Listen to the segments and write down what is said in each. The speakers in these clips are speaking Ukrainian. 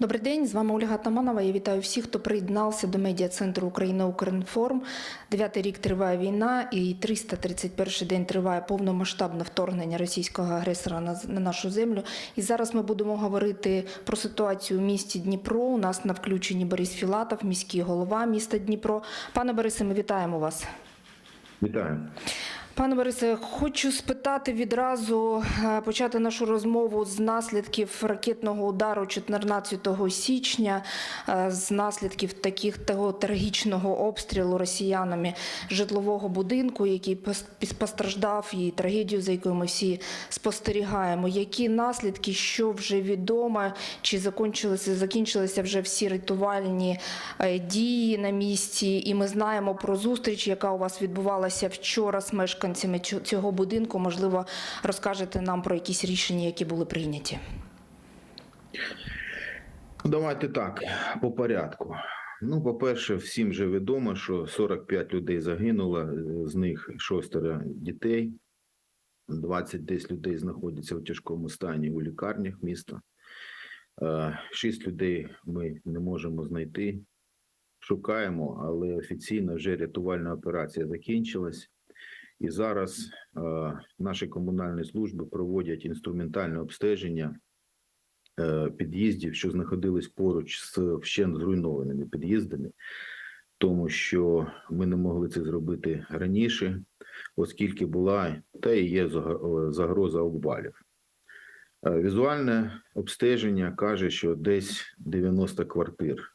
Добрий день, з вами Ольга Таманова. Я вітаю всіх, хто приєднався до медіа центру Україна Укрінформ. Дев'ятий рік триває війна, і 331 день триває повномасштабне вторгнення російського агресора на, на нашу землю. І зараз ми будемо говорити про ситуацію у місті Дніпро. У нас на включенні Борис Філатов, міський голова міста Дніпро. Пане Борисе, ми вітаємо вас. Вітаю. Пане Борисе, хочу спитати відразу е, почати нашу розмову з наслідків ракетного удару 14 січня, е, з наслідків таких того трагічного обстрілу росіянами житлового будинку, який постраждав, і трагедію, за якою ми всі спостерігаємо. Які наслідки, що вже відомо, чи закінчилися, закінчилися вже всі рятувальні е, дії на місці? І ми знаємо про зустріч, яка у вас відбувалася вчора з мешканцями цю- цього будинку. Можливо, розкажете нам про якісь рішення, які були прийняті. Давайте так, по порядку. Ну, по-перше, всім вже відомо, що 45 людей загинуло, з них шостеро дітей, 20 десь людей знаходяться в тяжкому стані у лікарнях міста. Е, Шість людей ми не можемо знайти. Шукаємо, але офіційно вже рятувальна операція закінчилась. І зараз е, наші комунальні служби проводять інструментальне обстеження е, під'їздів, що знаходились поруч з вщент зруйнованими під'їздами, тому що ми не могли це зробити раніше, оскільки була та і є загроза обвалів. Е, Візуальне обстеження каже, що десь 90 квартир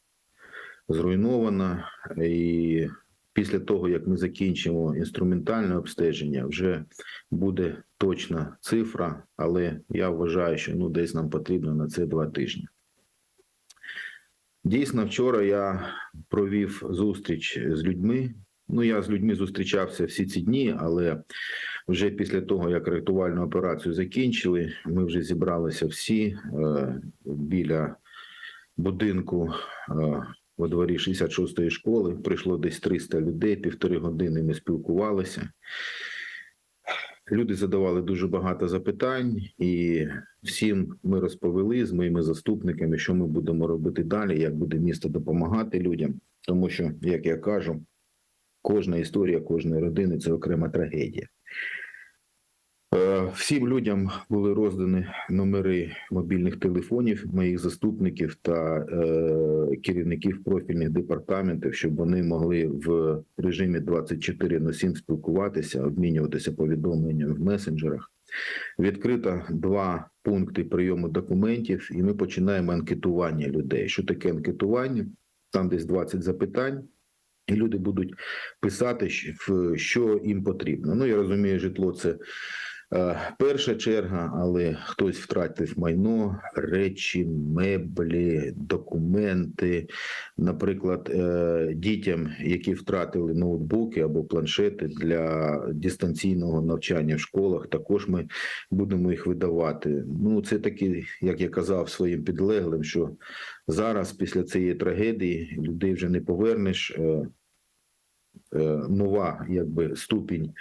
зруйновано, і після того, як ми закінчимо інструментальне обстеження, вже буде точна цифра, але я вважаю, що ну десь нам потрібно на це два тижні. Дійсно, вчора я провів зустріч з людьми. Ну, я з людьми зустрічався всі ці дні, але вже після того, як рятувальну операцію закінчили, ми вже зібралися всі е, біля будинку е, во дворі 66-ї школи. Прийшло десь 300 людей, півтори години ми спілкувалися. Люди задавали дуже багато запитань, і всім ми розповіли з моїми заступниками, що ми будемо робити далі, як буде місто допомагати людям. Тому що, як я кажу, кожна історія кожної родини це окрема трагедія. Е, Всім людям були роздані номери мобільних телефонів моїх заступників та е, керівників профільних департаментів, щоб вони могли в режимі 24 на 7 спілкуватися, обмінюватися повідомленнями в месенджерах. Відкрито два пункти прийому документів, і ми починаємо анкетування людей. Що таке анкетування? Там десь 20 запитань. І люди будуть писати, що- їм потрібно. Ну я розумію, житло це перша черга, але хтось втратив майно, речі, меблі, документи. Наприклад, е, дітям, які втратили ноутбуки або планшети для дистанційного навчання в школах, також ми будемо їх видавати. Ну, це такі, як я казав своїм підлеглим, що зараз, після цієї трагедії, людей вже не повернеш. Е, е, нова якби ступінь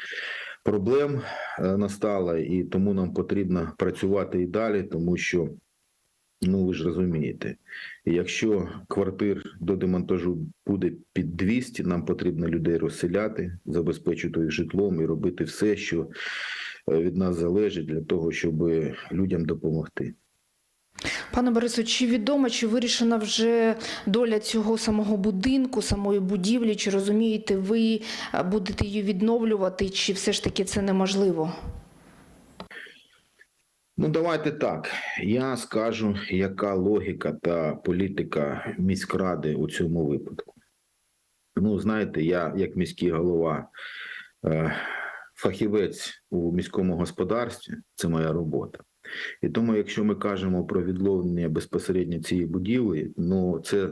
проблем е, настала, і тому нам потрібно працювати і далі, тому що. Ну, ви ж розумієте, якщо квартир до демонтажу буде під 200, нам потрібно людей розселяти, забезпечити їх житлом і робити все, що е, від нас залежить для того, щоб людям допомогти. Пане Борису, чи відомо, чи вирішена вже доля цього самого будинку, самої будівлі? Чи розумієте ви, е, будете її відновлювати, чи все ж таки це неможливо? Ну, давайте так. Я скажу, яка логіка та політика міськради у цьому випадку. Ну, знаєте, я, як міський голова, е, фахівець у міському господарстві, це моя робота. І тому, якщо ми кажемо про відновлення безпосередньо цієї будівлі, ну це,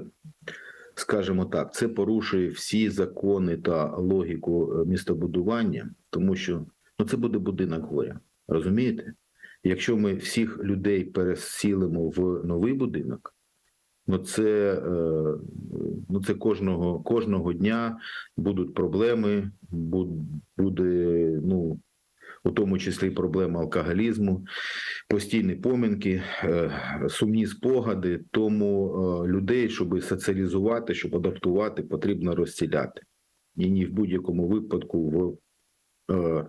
скажімо так, це порушує всі закони та логіку е, містобудування, тому що ну, це буде будинок горя. Розумієте? Якщо ми всіх людей пересілимо в новий будинок, ну це, е, ну це кожного, кожного дня будуть проблеми, бу- буде, ну, у тому числі проблема алкоголізму, постійні поминки, е, сумні спогади. Тому е, людей, щоб соціалізувати, щоб адаптувати, потрібно розціляти. І ні в будь-якому випадку в е,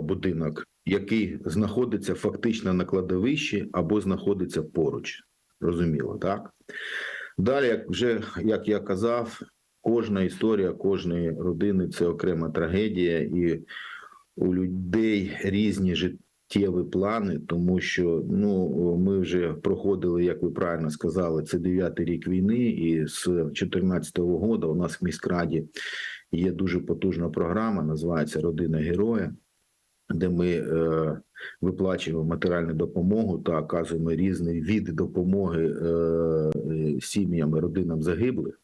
будинок, який знаходиться фактично на кладовищі або знаходиться поруч. Розуміло, так? Далі, як вже як я казав, кожна історія кожної родини це окрема трагедія, і у людей різні життєві плани, тому що ну ми вже проходили, як ви правильно сказали, це дев'ятий рік війни, і з 2014 року у нас в міськраді є дуже потужна програма, називається Родина героя, де ми е, виплачуємо матеріальну допомогу та оказуємо різні види допомоги е, сім'ям родинам загиблих.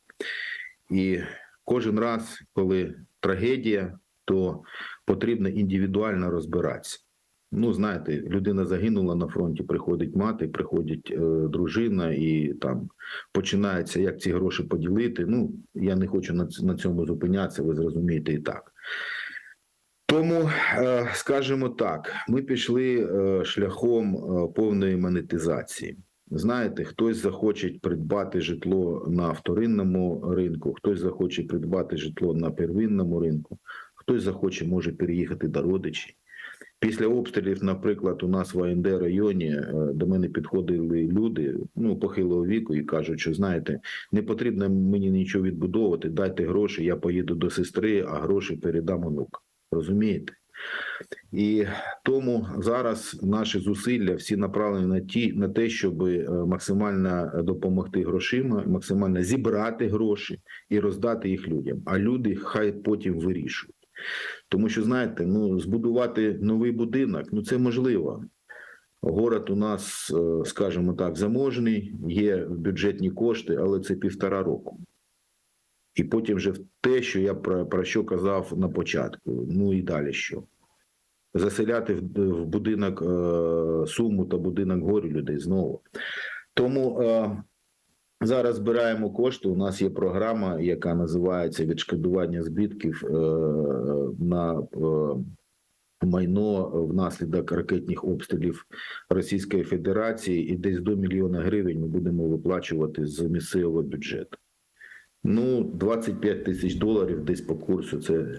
І кожен раз, коли трагедія, то потрібно індивідуально розбиратися. Ну, знаєте, людина загинула на фронті, приходить мати, приходить е, дружина, і там починається, як ці гроші поділити. Ну, я не хочу на, на цьому зупинятися, ви зрозумієте і так. Тому, е, скажімо так, ми пішли е, шляхом е, повної монетизації. Знаєте, хтось захоче придбати житло на вторинному ринку, хтось захоче придбати житло на первинному ринку, хтось захоче може переїхати до родичів. Після обстрілів, наприклад, у нас в АНД районі е, до мене підходили люди ну похилого віку і кажуть, що знаєте, не потрібно мені нічого відбудовувати, дайте гроші, я поїду до сестри, а гроші передам онук. Розумієте? І тому зараз наші зусилля всі направлені на ті на те, щоб е, максимально допомогти грошима, максимально зібрати гроші і роздати їх людям. А люди хай потім вирішують. Тому що знаєте, ну збудувати новий будинок, ну це можливо. Город у нас, е, скажімо так, заможний, є бюджетні кошти, але це півтора року. І потім вже те, що я про, про що казав на початку. Ну і далі що? Заселяти в, в будинок е, суму та будинок горю людей знову. Тому е, зараз збираємо кошти. У нас є програма, яка називається відшкодування збитків е, на е, майно внаслідок ракетних обстрілів Російської Федерації, і десь до мільйона гривень ми будемо виплачувати з місцевого бюджету. Ну, 25 тисяч доларів десь по курсу. Це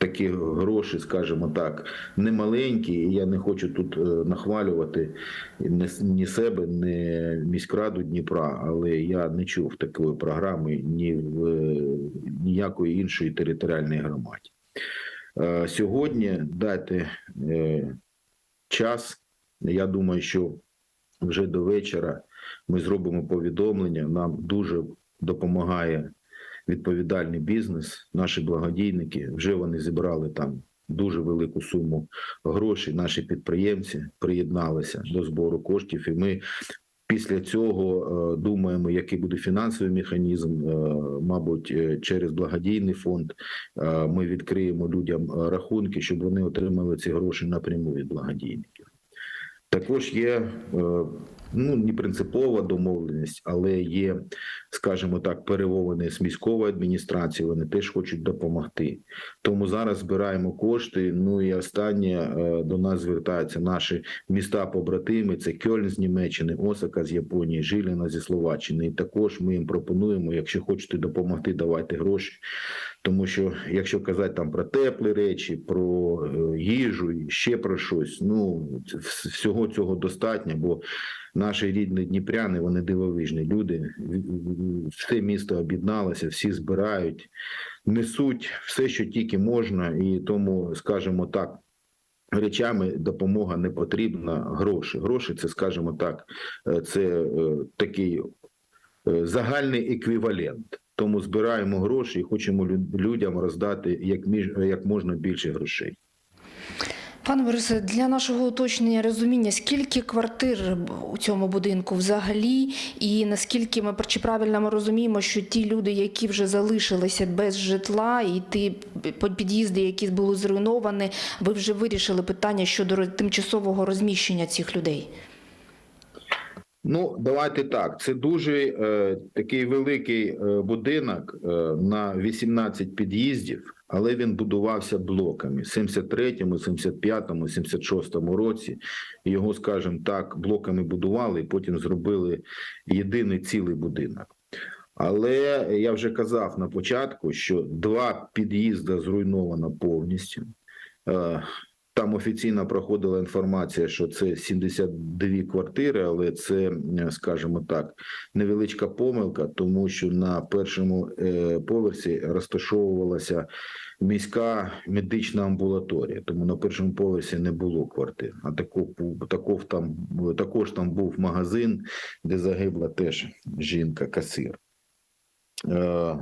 такі гроші, скажімо так, не маленькі. І я не хочу тут е, нахвалювати ні, себе, ні міськраду Дніпра, але я не чув такої програми ні в е, ніякої іншої територіальної громаді. Е, Сьогодні дати е, час. Я думаю, що вже до вечора ми зробимо повідомлення. Нам дуже допомагає відповідальний бізнес, наші благодійники. Вже вони зібрали там дуже велику суму грошей. Наші підприємці приєдналися до збору коштів, і ми. Після цього е, думаємо, який буде фінансовий механізм. Е, мабуть, е, через благодійний фонд ми відкриємо людям рахунки, щоб вони отримали ці гроші напряму від благодійників. Також є ну не принципова домовленість, але є, скажімо так, перемовини з міськовою адміністрацією. Вони теж хочуть допомогти. Тому зараз збираємо кошти. Ну і останнє е, до нас звертаються наші міста побратими. Це Кьольн з Німеччини, Осака з Японії, Жиліна зі Словаччини. І також ми їм пропонуємо, якщо хочете допомогти, давайте гроші. Тому що якщо казати там про теплі речі, про е, їжу ще про щось, ну всього цього достатньо, бо наші рідні дніпряни, вони дивовижні люди. Все місто об'єдналося, всі збирають, несуть все, що тільки можна, і тому, скажімо так. Речами допомога не потрібна. Гроші. Гроші, це, скажімо так, е, це е, такий е, загальний еквівалент. Тому збираємо гроші і хочемо людям роздати як між як можна більше грошей. Пане Борисе, для нашого уточнення розуміння, скільки квартир у цьому будинку взагалі, і наскільки ми чи правильно ми розуміємо, що ті люди, які вже залишилися без житла, і ті під'їзди, які були зруйновані, ви вже вирішили питання щодо тимчасового розміщення цих людей? Ну, давайте так. Це дуже е, такий великий е, будинок е, на 18 під'їздів, але він будувався блоками. В 73-му, 75-му, 76-му році його, скажімо так, блоками будували і потім зробили єдиний цілий будинок. Але я вже казав на початку, що два під'їзди зруйновано повністю. Е, Там офіційно проходила інформація, що це 72 квартири, але це, е, скажімо так, невеличка помилка, тому що на першому е, поверсі розташовувалася міська медична амбулаторія, тому на першому поверсі не було квартир. А таков там, також там був магазин, де загибла теж жінка-касир. Е,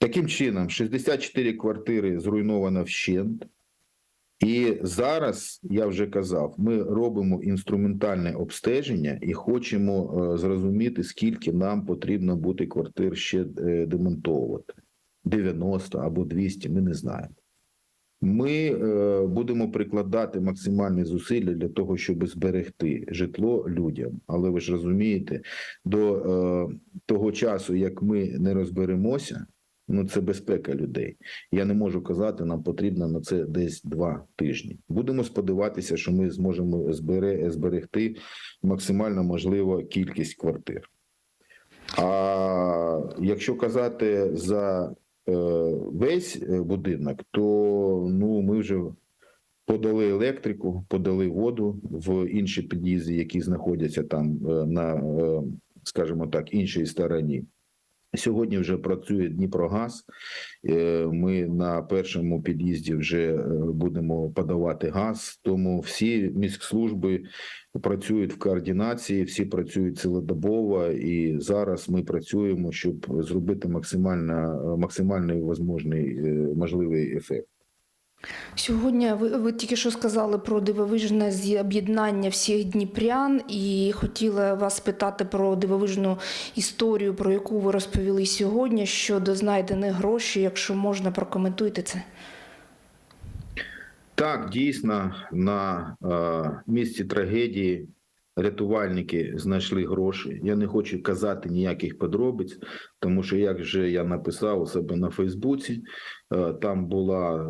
Таким чином, 64 квартири зруйновано вщент. І зараз я вже казав, ми робимо інструментальне обстеження і хочемо е, зрозуміти, скільки нам потрібно буде квартир ще е, демонтовувати: 90 або 200, ми не знаємо. Ми е, будемо прикладати максимальні зусилля для того, щоб зберегти житло людям. Але ви ж розумієте, до того часу, як ми не розберемося, ну це безпека людей. Я не можу казати, нам потрібно на це десь два тижні. Будемо сподіватися, що ми зможемо збере, зберегти максимально можливо кількість квартир. А якщо казати за е, весь е, будинок, то ну ми вже подали електрику, подали воду в інші під'їзди, які знаходяться там е, на, скажімо так, іншій стороні. Сьогодні вже працює Дніпрогаз. Е, Ми на першому під'їзді вже е, будемо подавати газ. Тому всі міськслужби працюють в координації, всі працюють цілодобово, і зараз ми працюємо, щоб зробити максимально максимальний е, можливий ефект. Сьогодні ви, ви тільки що сказали про дивовижне з'єднання всіх дніпрян, і хотіла вас питати про дивовижну історію, про яку ви розповіли сьогодні щодо знайдених грошей. Якщо можна, прокоментуйте це. Так, дійсно, на е, місці трагедії рятувальники знайшли гроші. Я не хочу казати ніяких подробиць, тому що, як вже я написав у себе на Фейсбуці, е, там була е,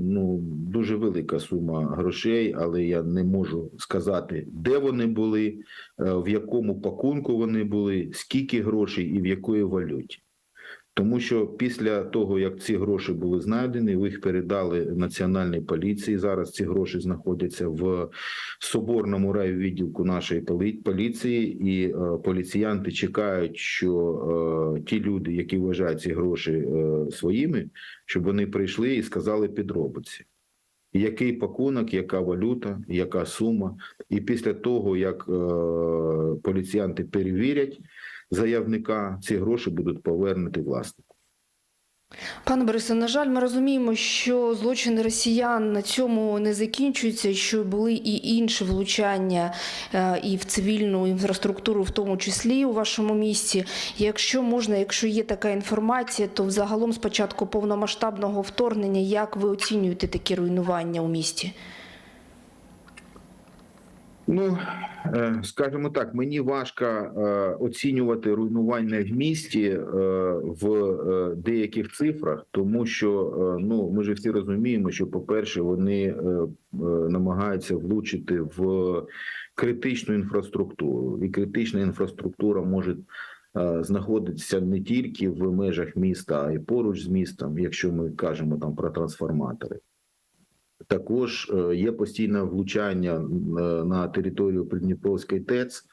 ну, дуже велика сума грошей, але я не можу сказати, де вони були, е, в якому пакунку вони були, скільки грошей і в якої валюті. Тому що після того, як ці гроші були знайдені, їх передали національній поліції. Зараз ці гроші знаходяться в соборному райвідділку нашої поліції, і е, поліціянти чекають, що е, ті люди, які вважають ці гроші е, своїми, щоб вони прийшли і сказали підробиці. Який пакунок, яка валюта, яка сума, і після того, як е, поліціянти перевірять заявника, ці гроші будуть повернуті власнику. Пане Борисе, на жаль, ми розуміємо, що злочини росіян на цьому не закінчуються, що були і інші влучання е, і в цивільну інфраструктуру, в тому числі у вашому місті. Якщо можна, якщо є така інформація, то взагалом з початку повномасштабного вторгнення, як ви оцінюєте такі руйнування у місті? Ну, е, скажімо так, мені важко е, оцінювати руйнування в місті е, в деяких цифрах, тому що ну ми ж всі розуміємо, що, по-перше, вони е, е, намагаються влучити в критичну інфраструктуру, і критична інфраструктура може знаходитися не тільки в межах міста, а й поруч з містом, якщо ми кажемо там про трансформатори. Також е, є постійне влучання е, на територію Придніпровської ТЕЦ,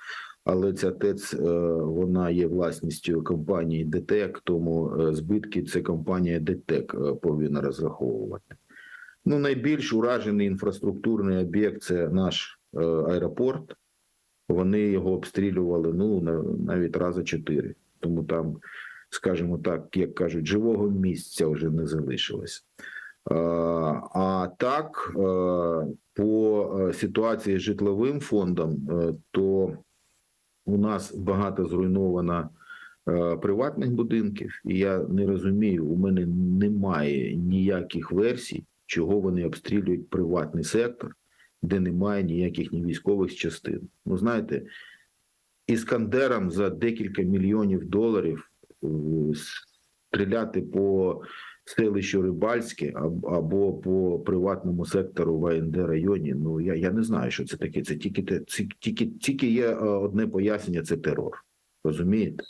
але ця ТЕЦ е, вона є власністю компанії ДТЕК, тому збитки це компанія ДТЕК повинна розраховувати. Ну, найбільш уражений інфраструктурний об'єкт це наш аеропорт. Вони його обстрілювали ну навіть рази чотири. Тому там, скажімо так, як кажуть, живого місця вже не залишилось. Е, А так, е, по е, ситуації з житловим фондом, то у нас багато зруйновано приватних будинків, і я не розумію, у мене немає ніяких версій, чого вони обстрілюють приватний сектор, де немає ніяких ні військових частин. Ну, знаєте, іскандерам за декілька мільйонів доларів стріляти по селищу Рибальське або по приватному сектору в АНД районі. Ну я, я не знаю, що це таке. Це тільки тільки, тільки є е, одне пояснення: це терор. Розумієте?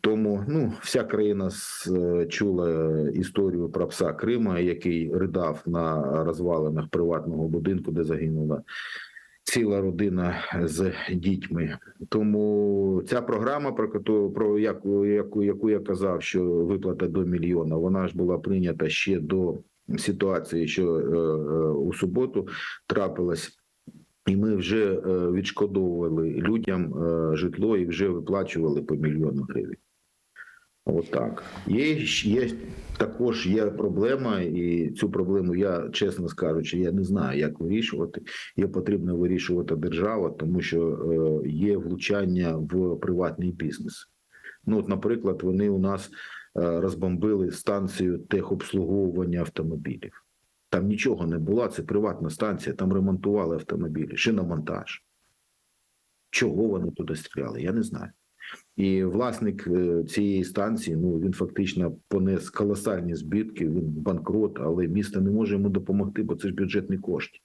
Тому ну, вся країна е, чула історію про пса Крима, який ридав на розвалинах приватного будинку, де загинула ціла родина з дітьми. Тому ця програма, про коту- про яку, яку, яку я казав, що виплата до мільйона, вона ж була прийнята ще до ситуації, що е, е, у суботу трапилась. І ми вже е, відшкодовували людям е, житло і вже виплачували по мільйону гривень. Отак. Є, є також є проблема, і цю проблему я, чесно скажучи, я не знаю, як вирішувати. Її потрібно вирішувати держава, тому що е, є влучання в приватний бізнес. Ну, от, наприклад, вони у нас е, розбомбили станцію техобслуговування автомобілів. Там нічого не було, це приватна станція, там ремонтували автомобілі, шиномонтаж. Чого вони туди стріляли, я не знаю. І власник е, цієї станції, ну він фактично понес колосальні збитки, він банкрот, але місто не може йому допомогти, бо це ж бюджетні кошти.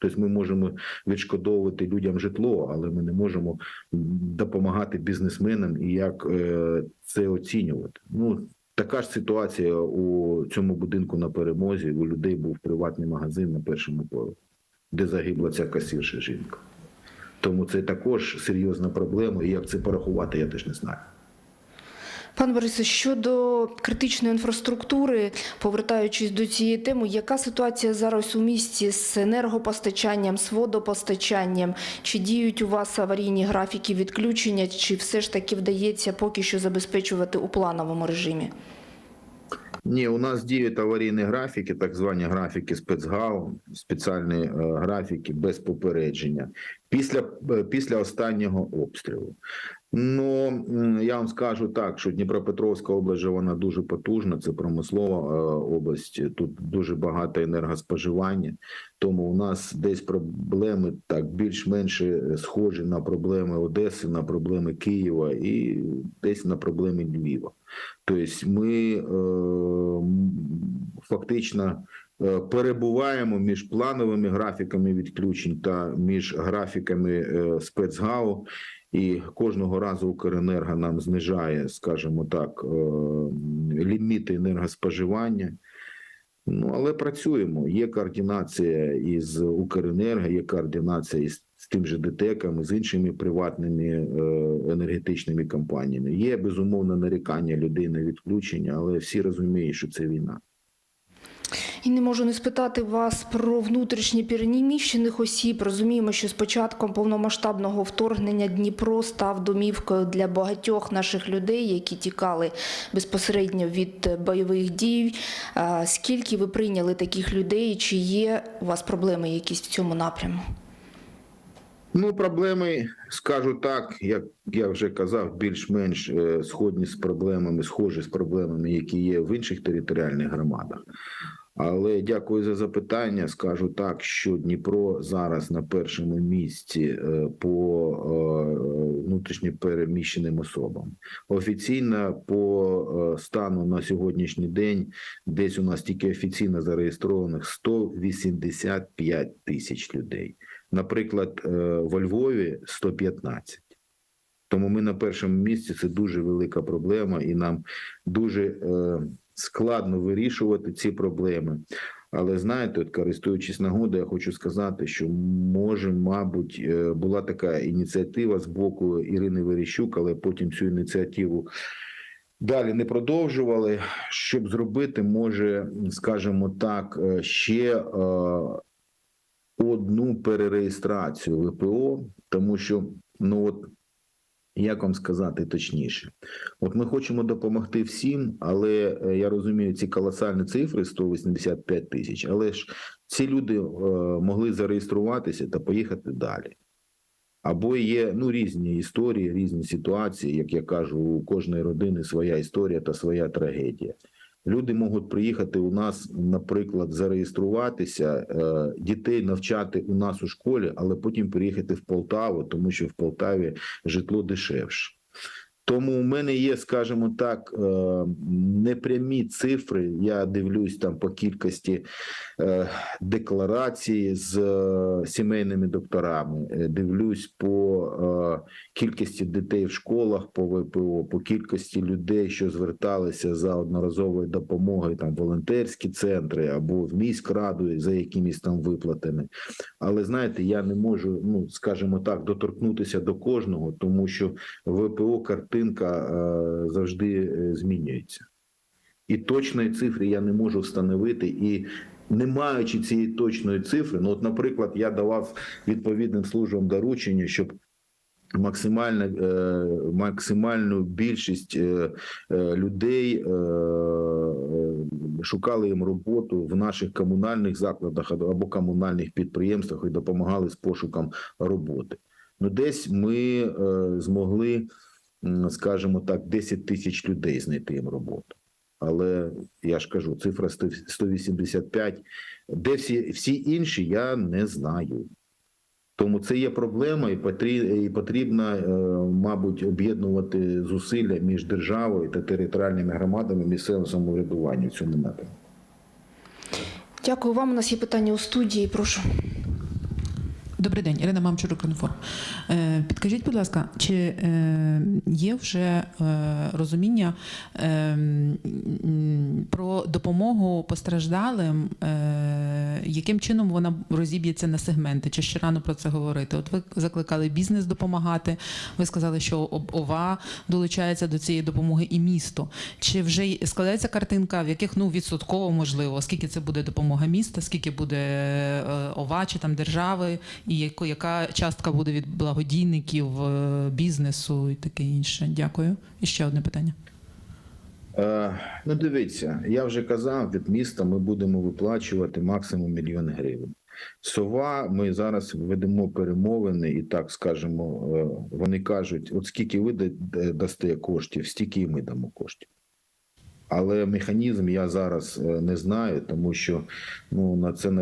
Тобто ми можемо відшкодовувати людям житло, але ми не можемо допомагати бізнесменам і як е, це оцінювати. Ну така ж ситуація у цьому будинку на перемозі. У людей був приватний магазин на першому поверсі, де загибла ця касірша жінка. Тому це також серйозна проблема. І як це порахувати, я теж не знаю. Пане Борисе, щодо критичної інфраструктури, повертаючись до цієї теми, яка ситуація зараз у місті з енергопостачанням, з водопостачанням? Чи діють у вас аварійні графіки відключення, чи все ж таки вдається поки що забезпечувати у плановому режимі? Ні, у нас діють аварійні графіки, так звані графіки спецгау, спеціальні е, графіки без попередження після, е, після останнього обстрілу. Ну я вам скажу так, що Дніпропетровська область вона дуже потужна. Це промислова е, область. Тут дуже багато енергоспоживання. Тому у нас десь проблеми так більш-менш е, схожі на проблеми Одеси, на проблеми Києва і десь на проблеми Львова. Тобто ми е, фактично е, перебуваємо між плановими графіками відключень та між графіками спецгау. І кожного разу Укренерго нам знижає, скажімо так, е, ліміти енергоспоживання. Ну, але працюємо. Є координація із Укренерго, є координація із з тим же ДТЕКом, з іншими приватними е, енергетичними компаніями. Є безумовно нарікання людей на відключення, але всі розуміють, що це війна. І не можу не спитати вас про внутрішні переміщених осіб. Розуміємо, що з початком повномасштабного вторгнення Дніпро став домівкою для багатьох наших людей, які тікали безпосередньо від бойових дій. Скільки ви прийняли таких людей? Чи є у вас проблеми якісь в цьому напряму? Ну, проблеми, скажу так, як я вже казав, більш-менш е, сходні з проблемами, схожі з проблемами, які є в інших територіальних громадах. Але дякую за запитання. Скажу так, що Дніпро зараз на першому місці е, по е, внутрішньо переміщеним особам. Офіційно по е, стану на сьогоднішній день десь у нас тільки офіційно зареєстрованих 185 тисяч людей. Наприклад, во Львові 115. Тому ми на першому місці це дуже велика проблема, і нам дуже е, складно вирішувати ці проблеми. Але знаєте, от користуючись нагодою, я хочу сказати, що може, мабуть, е, була така ініціатива з боку Ірини Верещук, але потім цю ініціативу далі не продовжували. Щоб зробити, може, скажімо так, е, ще е, одну перереєстрацію ВПО, тому що ну от як вам сказати точніше, от ми хочемо допомогти всім, але е, я розумію ці колосальні цифри 185 тисяч, але ж ці люди е, могли зареєструватися та поїхати далі. Або є ну різні історії, різні ситуації. Як я кажу, у кожної родини своя історія та своя трагедія. Люди можуть приїхати у нас, наприклад, зареєструватися, е, дітей навчати у нас у школі, але потім приїхати в Полтаву, тому що в Полтаві житло дешевше. Тому у мене є, скажімо так, е, непрямі цифри. Я дивлюсь там по кількості е, декларацій з е, сімейними докторами, дивлюсь по кількості дітей в школах по ВПО, по кількості людей, що зверталися за одноразовою допомогою, там волонтерські центри або в міськраду за якимись там виплатами. Але знаєте, я не можу, ну скажімо так, доторкнутися до кожного, тому що ВПО картинка е, завжди е, змінюється. І точної цифри я не можу встановити. І не маючи цієї точної цифри, ну от, наприклад, я давав відповідним службам доручення, щоб максимальна, е, максимальну більшість людей шукали їм роботу в наших комунальних закладах або комунальних підприємствах і допомагали з пошуком роботи. Ну, десь ми змогли, скажімо так, 10 тисяч людей знайти їм роботу. Але я ж кажу, цифра 100 185. Де всі, всі інші, я не знаю. Тому це є проблема, і потрібно, і потрібно е, мабуть, об'єднувати зусилля між державою та територіальними громадами місцевого самоврядування в цьому напрямку. Дякую вам. У нас є питання у студії. Прошу. Добрий день, Ірина Мамчурук, інформ. Е, Підкажіть, будь ласка, чи е, є вже е, розуміння про допомогу постраждалим, яким чином вона розіб'ється на сегменти? Чи ще рано про це говорити? От ви закликали бізнес допомагати. Ви сказали, що ОВА долучається до цієї допомоги і місто. Чи вже складається картинка, в яких ну відсотково можливо, скільки це буде допомога міста, скільки буде ОВА чи там держави, яко- яка частка буде від благодійників, е, бізнесу і таке інше? Дякую. І ще одне питання. Е, ну, дивіться, я вже казав, від міста ми будемо виплачувати максимум мільйон гривень. Сова, ми зараз ведемо перемовини, і так скажемо, е, вони кажуть: от скільки ви дасте коштів, стільки і ми дамо коштів. Але механізм я зараз е, не знаю, тому що ну на це е,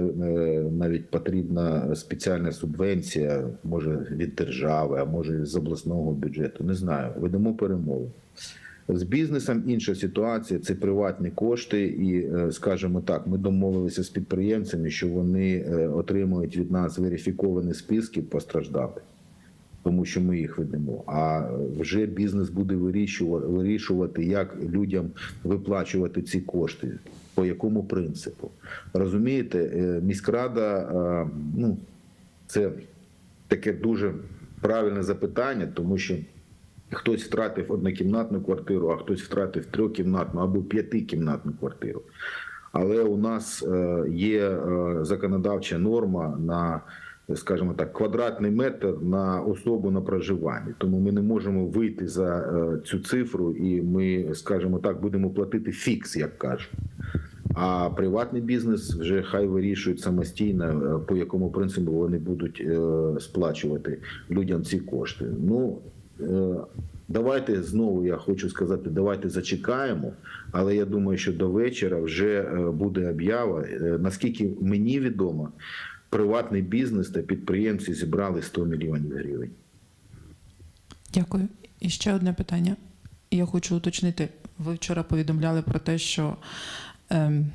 навіть потрібна спеціальна субвенція, може від держави, а може з обласного бюджету. Не знаю. Ведемо перемови. З бізнесом інша ситуація це приватні кошти, і е, скажімо так, ми домовилися з підприємцями, що вони отримують від нас верифіковані списки постраждалих, тому що ми їх ведемо. А вже бізнес буде вирішувати, як людям виплачувати ці кошти, по якому принципу. Розумієте, е, міськрада, е, ну це таке дуже правильне запитання, тому що. Хтось втратив однокімнатну квартиру, а хтось втратив трьохкімнатну або п'ятикімнатну квартиру. Але у нас е, є законодавча норма на, скажімо так, квадратний метр на особу на проживання. Тому ми не можемо вийти за е, цю цифру, і ми, скажімо так, будемо платити фікс, як кажуть. А приватний бізнес вже хай вирішують самостійно, е, по якому принципу вони будуть е, сплачувати людям ці кошти. Ну давайте знову я хочу сказати, давайте зачекаємо. Але я думаю, що до вечора вже буде об'ява. Наскільки мені відомо, приватний бізнес та підприємці зібрали 100 мільйонів гривень. Дякую. І ще одне питання. Я хочу уточнити. Ви вчора повідомляли про те, що ем,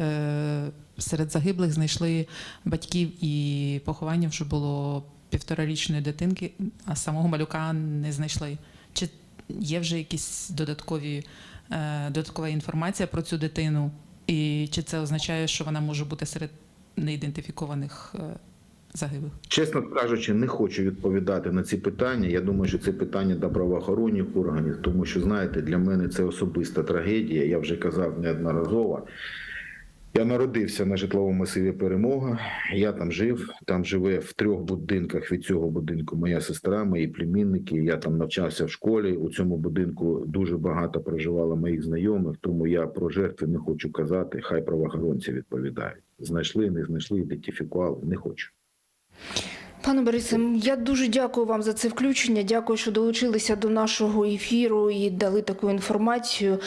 е, серед загиблих знайшли батьків і поховання вже було півторарічної дитинки, а самого малюка не знайшли. Чи є вже якісь додаткові, е, додаткова інформація про цю дитину? І чи це означає, що вона може бути серед неідентифікованих е, загиблих? Чесно кажучи, не хочу відповідати на ці питання. Я думаю, що це питання до правоохоронних органів, тому що знаєте, для мене це особиста трагедія. Я вже казав неодноразово. Я народився на житловому масиві Перемога. Я там жив. Там живе в трьох будинках від цього будинку моя сестра, мої племінники. Я там навчався в школі. У цьому будинку дуже багато проживало моїх знайомих. Тому я про жертви не хочу казати. Хай правоохоронці відповідають. Знайшли, не знайшли, ідентифікували. Не хочу. Пане Борисе, я дуже дякую вам за це включення. Дякую, що долучилися до нашого ефіру і дали таку інформацію.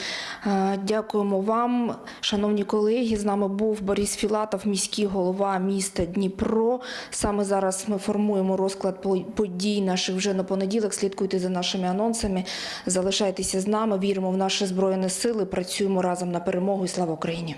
Е, Дякуємо вам, шановні колеги. З нами був Борис Філатов, міський голова міста Дніпро. Саме зараз ми формуємо розклад подій наших вже на понеділок. Слідкуйте за нашими анонсами. Залишайтеся з нами. Віримо в наші збройні сили. Працюємо разом на перемогу. І слава Україні!